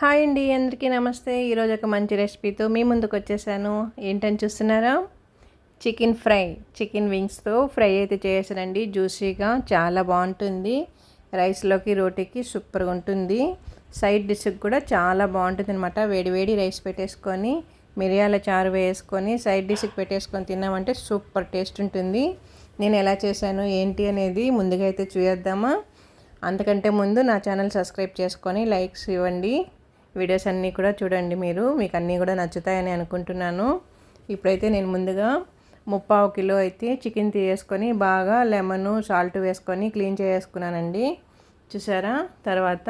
Hi అండి అందరికీ నమస్తే. ఈరోజు ఒక మంచి రెసిపీతో మీ ముందుకు వచ్చేసాను. ఏంటని చూస్తున్నారా? చికెన్ ఫ్రై చికెన్ వింగ్స్తో ఫ్రై అయితే చేసానండి జ్యూసీగా చాలా బాగుంటుంది. రైస్లోకి రోటీకి సూపర్గా ఉంటుంది. సైడ్ డిష్కి కూడా చాలా బాగుంటుంది అనమాట వేడి వేడి రైస్ పెట్టేసుకొని మిరియాల చారు వేసుకొని సైడ్ డిష్కి పెట్టేసుకొని తిన్నామంటే సూపర్ టేస్ట్ ఉంటుంది. నేను ఎలా చేశాను ఏంటి అనేది ముందుగా అయితే చూద్దామా అంతకంటే ముందు నా ఛానల్ సబ్స్క్రైబ్ చేసుకొని లైక్స్ ఇవ్వండి. వీడియోస్ అన్నీ కూడా చూడండి మీరు. మీకు అన్నీ కూడా నచ్చుతాయని అనుకుంటున్నాను. ఇప్పుడైతే నేను ముందుగా ముప్పావు కిలో అయితే చికెన్ తీసేసుకొని బాగా లెమన్ సాల్ట్ వేసుకొని క్లీన్ చేసుకున్నానండి చూసారా? తర్వాత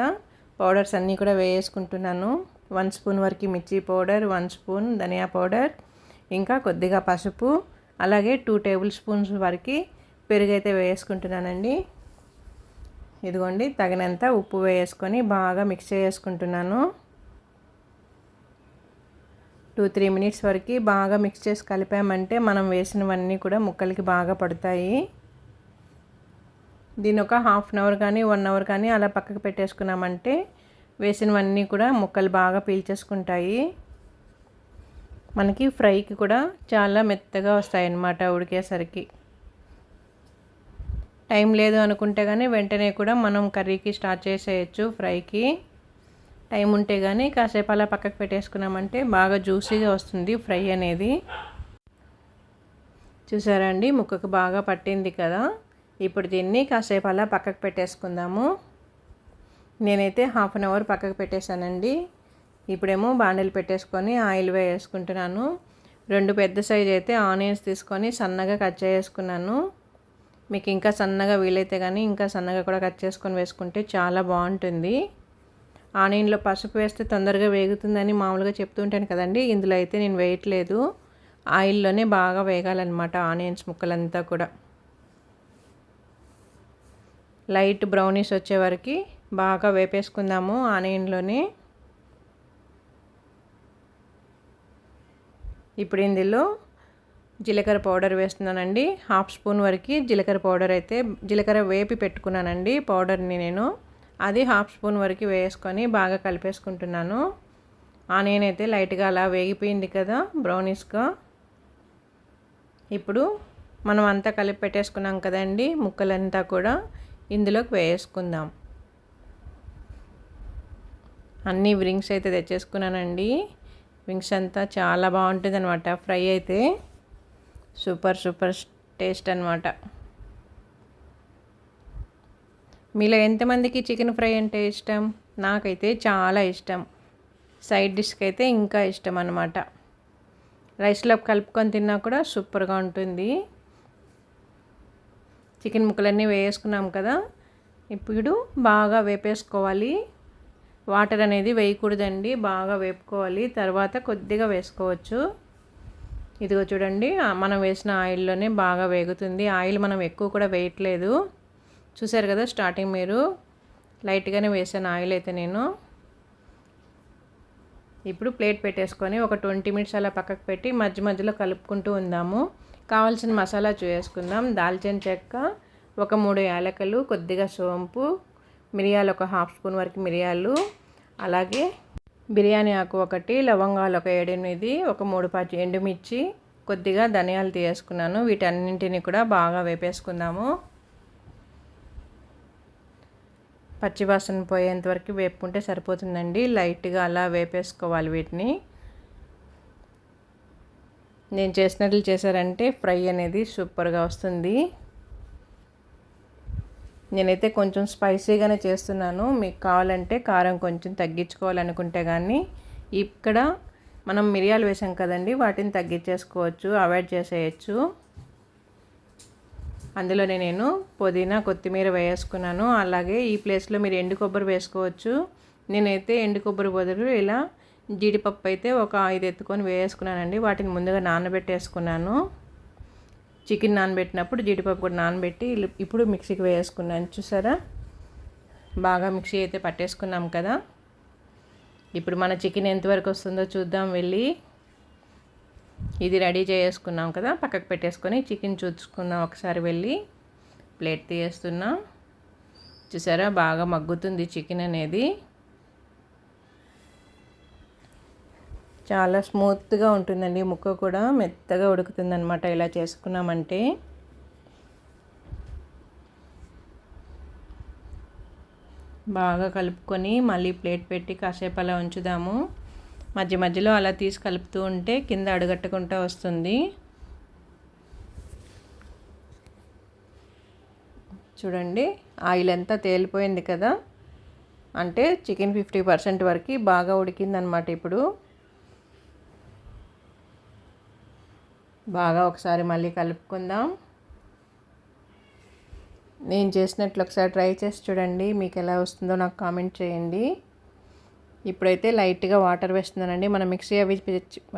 పౌడర్స్ అన్నీ కూడా వేసుకుంటున్నాను వన్ స్పూన్ వరకు మిర్చి పౌడర్ వన్ స్పూన్ ధనియా పౌడర్ ఇంకా కొద్దిగా పసుపు అలాగే టూ టేబుల్ స్పూన్స్ వరకు పెరుగు అయితే వేసుకుంటున్నానండి ఇదిగోండి తగినంత ఉప్పు వేసుకొని బాగా మిక్స్ చేసుకుంటున్నాను టూ త్రీ మినిట్స్ వరకు బాగా మిక్స్ చేసి కలిపామంటే మనం వేసినవన్నీ కూడా ముక్కలకి బాగా పడతాయి. దీని ఒక హాఫ్ అన్ అవర్ కానీ వన్ అవర్ కానీ అలా పక్కకు పెట్టేసుకున్నామంటే వేసినవన్నీ కూడా ముక్కలు బాగా పీల్చేసుకుంటాయి. మనకి ఫ్రైకి కూడా చాలా మెత్తగా వస్తాయి అన్నమాట ఉడికేసరికి. టైం లేదు అనుకుంటే కానీ వెంటనే కూడా మనం కర్రీకి స్టార్ట్ చేసేయచ్చు ఫ్రైకి. టైం ఉంటే కానీ కాసేపు అలా పక్కకు పెట్టేసుకున్నామంటే బాగా జ్యూసీగా వస్తుంది ఫ్రై అనేది. చూసారండి ముక్కకు బాగా పట్టింది కదా. ఇప్పుడు దీన్ని కాసేపు అలా పక్కకు పెట్టేసుకుందాము. నేనైతే హాఫ్ అన్ అవర్ పక్కకు పెట్టేశానండి. ఇప్పుడేమో బాండలు పెట్టేసుకొని ఆయిల్ వేసుకుంటున్నాను. రెండు పెద్ద సైజ్ అయితే ఆనియన్స్ తీసుకొని సన్నగా కట్ చేసుకున్నాను మీకు ఇంకా సన్నగా వీలైతే కానీ ఇంకా సన్నగా కూడా కట్ చేసుకొని వేసుకుంటే చాలా బాగుంటుంది. ఆనియన్లో పసుపు వేస్తే తొందరగా వేగుతుందని మామూలుగా చెప్తుంటాను కదండి. ఇందులో అయితే నేను వేయట్లేదు. ఆయిల్లోనే బాగా వేగాలన్నమాట ఆనియన్స్ ముక్కలంతా కూడా. లైట్ బ్రౌనీస్ వచ్చే వరకు బాగా వేపేసుకుందాము ఆనియన్లోనే ఇప్పుడు ఇందులో జీలకర్ర పౌడర్ వేస్తున్నానండి. హాఫ్ స్పూన్ వరకు జీలకర్ర పౌడర్ అయితే జీలకర్ర వేపి పెట్టుకున్నానండి పౌడర్ని నేను. అది హాఫ్ స్పూన్ వరకు వేసుకొని బాగా కలిపేసుకుంటున్నాను. ఆనియన్ అయితే లైట్గా అలా వేగిపోయింది కదా బ్రౌనీస్గా ఇప్పుడు మనం అంతా కలిపి పెట్టేసుకున్నాం కదండి ముక్కలంతా కూడా ఇందులోకి వేసుకుందాం. అన్ని వింగ్స్ అయితే తెచ్చేసుకున్నానండి. వింగ్స్ అంతా చాలా బాగుంటుంది అనమాట ఫ్రై అయితే. సూపర్ సూపర్ టేస్ట్ అనమాట మీలో ఎంతమందికి చికెన్ ఫ్రై అంటే ఇష్టం? నాకైతే చాలా ఇష్టం. సైడ్ డిష్కి అయితే ఇంకా ఇష్టం అనమాట రైస్లో కలుపుకొని తిన్నా కూడా సూపర్గా ఉంటుంది. చికెన్ ముక్కలన్నీ వేసుకున్నాం కదా. ఇప్పుడు బాగా వేపేసుకోవాలి. వాటర్ అనేది వేయకూడదండి. బాగా వేపుకోవాలి. తర్వాత కొద్దిగా వేసుకోవచ్చు. ఇదిగో చూడండి మనం వేసిన ఆయిల్లోనే బాగా వేగుతుంది. ఆయిల్ మనం ఎక్కువ కూడా వేయట్లేదు. చూసారు కదా స్టార్టింగ్ మీరు. లైట్గానే వేసాను ఆయిల్ అయితే నేను. ఇప్పుడు ప్లేట్ పెట్టేసుకొని ఒక ట్వంటీ మినిట్స్ అలా పక్కకు పెట్టి మధ్య మధ్యలో కలుపుకుంటూ ఉందాము. కావాల్సిన మసాలా చూసుకుందాం దాల్చిన చెక్క ఒక మూడు యాలకలు కొద్దిగా సోంపు మిరియాలు ఒక హాఫ్ స్పూన్ వరకు మిరియాలు అలాగే బిర్యానీ ఆకు ఒకటి లవంగాలు ఒక ఏడెనిమిది ఒక మూడు పచ్చి ఎండుమిర్చి కొద్దిగా ధనియాలు తీసుకున్నాను వీటన్నింటిని కూడా బాగా వేపేసుకుందాము. పచ్చివాసన పోయేంత వరకు వేపుకుంటే సరిపోతుందండి. లైట్గా అలా వేపేసుకోవాలి వీటిని. నేను చేసినట్లు చేశారంటే ఫ్రై అనేది సూపర్గా వస్తుంది. నేనైతే కొంచెం స్పైసీగానే చేస్తున్నాను. మీకు కావాలంటే కారం కొంచెం తగ్గించుకోవాలనుకుంటే కానీ ఇక్కడ మనం మిరియాలు వేసాం కదండి వాటిని తగ్గించేసుకోవచ్చు అవాయిడ్ చేసేయచ్చు. అందులోనే నేను పుదీనా కొత్తిమీర వేసుకున్నాను. అలాగే ఈ ప్లేస్లో మీరు ఎండు కొబ్బరి వేసుకోవచ్చు. నేనైతే ఎండు కొబ్బరి బదులు ఇలా జీడిపప్పు అయితే ఒక ఐదు ఎత్తుకొని వేసుకున్నానండి. వాటిని ముందుగా నానబెట్టేసుకున్నాను. చికెన్ నానబెట్టినప్పుడు జీడిపప్పు కూడా నానబెట్టి ఇప్పుడు మిక్సీకి వేసుకున్నాను. చూసారా? బాగా మిక్సీ అయితే పట్టేసుకున్నాం కదా. ఇప్పుడు మన చికెన్ ఎంతవరకు వస్తుందో చూద్దాం వెళ్ళి. ఇది రెడీ చేసుకున్నాం కదా పక్కకు పెట్టేసుకొని చికెన్ చూసుకున్నాం ఒకసారి వెళ్ళి ప్లేట్ తీయేస్తున్నాం. చూసారా బాగా మగ్గుతుంది చికెన్ అనేది. చాలా స్మూత్గా ఉంటుందండి ముక్క కూడా మెత్తగా ఉడుకుతుంది అనమాట ఇలా చేసుకున్నామంటే. బాగా కలుపుకొని మళ్ళీ ప్లేట్ పెట్టి కాసేపు అలా ఉంచుదాము. మధ్య మధ్యలో అలా తీసి కలుపుతూ ఉంటే కింద అడుగట్టుకుంటూ వస్తుంది. చూడండి ఆయిల్ అంతా తేలిపోయింది కదా? అంటే చికెన్ ఫిఫ్టీ పర్సెంట్ వరకు బాగా ఉడికిందనమాట ఇప్పుడు. బాగా ఒకసారి మళ్ళీ కలుపుకుందాం. నేను చేసినట్లు ఒకసారి ట్రై చేసి చూడండి మీకు ఎలా వస్తుందో నాకు కామెంట్ చేయండి. ఇప్పుడైతే లైట్గా వాటర్ వేస్తున్నానండి. మనం మిక్సీ అవి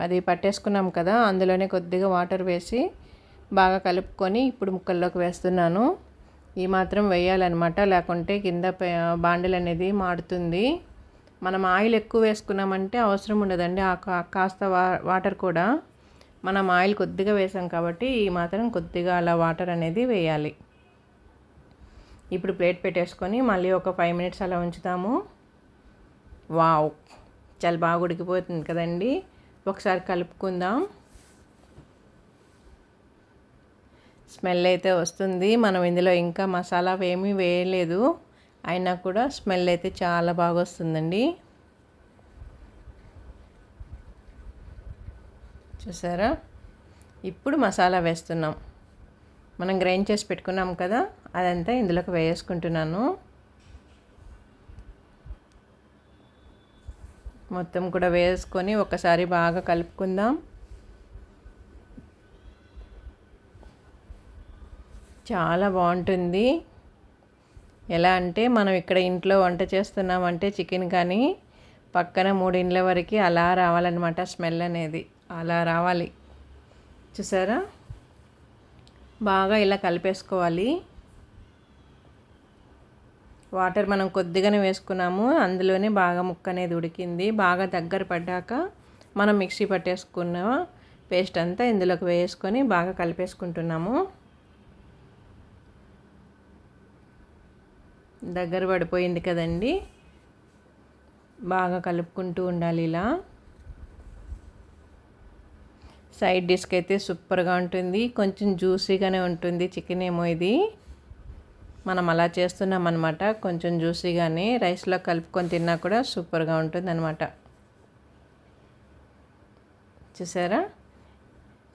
అది పట్టేసుకున్నాం కదా అందులోనే కొద్దిగా వాటర్ వేసి బాగా కలుపుకొని ఇప్పుడు ముక్కల్లోకి వేస్తున్నాను. ఈ మాత్రం వేయాలన్నమాట. లేకుంటే కింద బాండిల్ అనేది మాడుతుంది. మనం ఆయిల్ ఎక్కువ వేసుకున్నామంటే అవసరం ఉండదండి. ఆ కాస్త వాటర్ కూడా మనం ఆయిల్ కొద్దిగా వేసాం కాబట్టి ఈ మాత్రం కొద్దిగా అలా వాటర్ అనేది వేయాలి. ఇప్పుడు ప్లేట్ పెట్టేసుకొని మళ్ళీ ఒక ఫైవ్ మినిట్స్ అలా ఉంచుతాము. వావ్ చాలా బాగా ఉడికిపోతుంది కదండి. ఒకసారి కలుపుకుందాం. స్మెల్ అయితే వస్తుంది. మనం ఇందులో ఇంకా మసాలా ఏమీ వేయలేదు. అయినా కూడా స్మెల్ అయితే చాలా బాగా వస్తుందండి. చూసారా? ఇప్పుడు మసాలా వేస్తున్నాం. మనం గ్రైండ్ చేసి పెట్టుకున్నాం కదా అదంతా ఇందులోకి వేసుకుంటున్నాను మొత్తం కూడా వేసుకొని ఒకసారి బాగా కలుపుకుందాం. చాలా బాగుంటుంది. ఎలా అంటే మనం ఇక్కడ ఇంట్లో వంట చేస్తున్నామంటే చికెన్ కానీ పక్కన మూడిండ్ల వరకు అలా రావాలన్నమాట స్మెల్ అనేది. అలా రావాలి. చూసారా? బాగా ఇలా కలిపేసుకోవాలి. వాటర్ మనం కొద్దిగానే వేసుకున్నాము. అందులోనే బాగా ముక్క అనేది ఉడికింది. బాగా దగ్గర పడ్డాక మనం మిక్సీ పట్టేసుకున్న పేస్ట్ అంతా ఇందులోకి వేసుకొని బాగా కలిపేసుకుంటున్నాము. దగ్గర పడిపోయింది కదండి. బాగా కలుపుకుంటూ ఉండాలి ఇలా. సైడ్ డిష్కి అయితే సూపర్గా ఉంటుంది. కొంచెం జ్యూసీగానే ఉంటుంది. చికెన్ ఏమో ఇది. మనం అలా చేస్తున్నాం అనమాట కొంచెం జ్యూసీగానే రైస్లో కలుపుకొని తిన్నా కూడా సూపర్గా ఉంటుంది అనమాట చూసారా?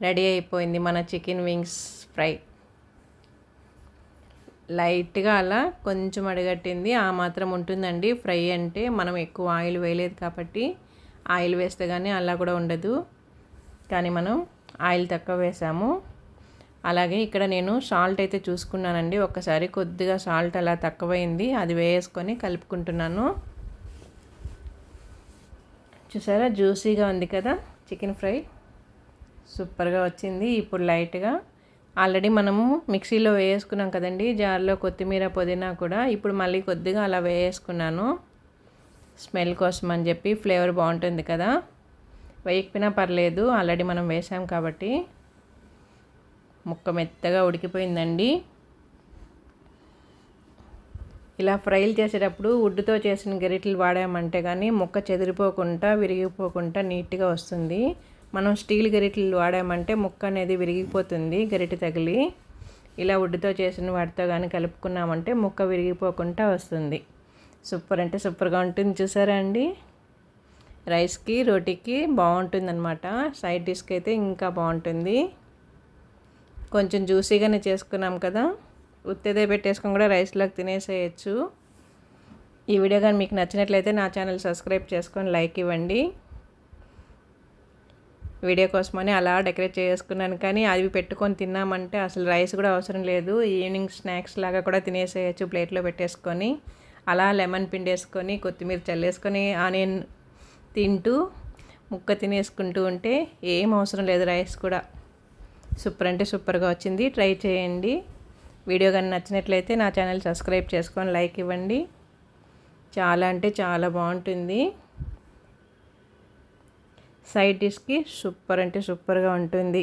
రెడీ అయిపోయింది మన చికెన్ వింగ్స్ ఫ్రై. లైట్గా అలా కొంచెం అడగట్టింది. ఆ మాత్రం ఉంటుందండి. ఫ్రై అంటే మనం ఎక్కువ ఆయిల్ వేయలేదు కాబట్టి ఆయిల్ వేస్తే కానీ అలా కూడా ఉండదు. కానీ మనం ఆయిల్ తక్కువ వేసాము. అలాగే ఇక్కడ నేను సాల్ట్ అయితే చూసుకున్నానండి. ఒక్కసారి కొద్దిగా సాల్ట్ అలా తక్కువైంది. అది వేసుకొని కలుపుకుంటున్నాను. చూసారా? జ్యూసీగా ఉంది కదా? Chicken fry. సూపర్గా వచ్చింది. ఇప్పుడు లైట్గా. ఆల్రెడీ మనము మిక్సీలో వేసుకున్నాం కదండి. జార్లో కొత్తిమీర పుదీనా కూడా. ఇప్పుడు మళ్ళీ కొద్దిగా అలా వేసుకున్నాను స్మెల్ కోసం అని చెప్పి ఫ్లేవర్ బాగుంటుంది కదా? వేయకపోయినా పర్లేదు. ఆల్రెడీ మనం వేసాం కాబట్టి. ముక్క మెత్తగా ఉడికిపోయిందండి. ఇలా ఫ్రైలు చేసేటప్పుడు వుడ్తో చేసిన గరిటెలు వాడామంటే కానీ ముక్క చెదిరిపోకుండా విరిగిపోకుండా నీట్గా వస్తుంది. మనం స్టీల్ గరిటెలు వాడామంటే ముక్క అనేది విరిగిపోతుంది గరిటె తగిలి. ఇలా వుడ్తో చేసిన వాటితో కానీ కలుపుకున్నామంటే ముక్క విరిగిపోకుండా వస్తుంది. సూపర్ అంటే సూపర్గా ఉంటుంది చూసారా అండి? రైస్కి రోటీకి బాగుంటుంది అనమాట సైడ్ డిష్కి అయితే ఇంకా బాగుంటుంది. కొంచెం జ్యూసీగానే చేసుకున్నాం కదా. ఉత్తేదే పెట్టేసుకొని కూడా రైస్లోకి తినేసేయచ్చు. ఈ వీడియో కానీ మీకు నచ్చినట్లయితే నా ఛానల్ సబ్స్క్రైబ్ చేసుకొని లైక్ ఇవ్వండి. వీడియో కోసమని అలా డెకరేట్ చేసుకున్నాను కానీ అవి పెట్టుకొని తిన్నామంటే అసలు రైస్ కూడా అవసరం లేదు. ఈవినింగ్ స్నాక్స్ లాగా కూడా తినేసేయచ్చు ప్లేట్లో పెట్టేసుకొని. అలా లెమన్ పిండేసుకొని కొత్తిమీర చల్లేసుకొని ఆనియన్ తింటూ ముక్క తినేసుకుంటూ ఉంటే ఏం అవసరం లేదు రైస్ కూడా. సూపర్ అంటే సూపర్గా వచ్చింది. ట్రై చేయండి. వీడియో కానీ నచ్చినట్లయితే నా ఛానల్ సబ్స్క్రైబ్ చేసుకొని లైక్ ఇవ్వండి. చాలా అంటే చాలా బాగుంటుంది. సైడ్ డిష్కి సూపర్ అంటే సూపర్గా ఉంటుంది.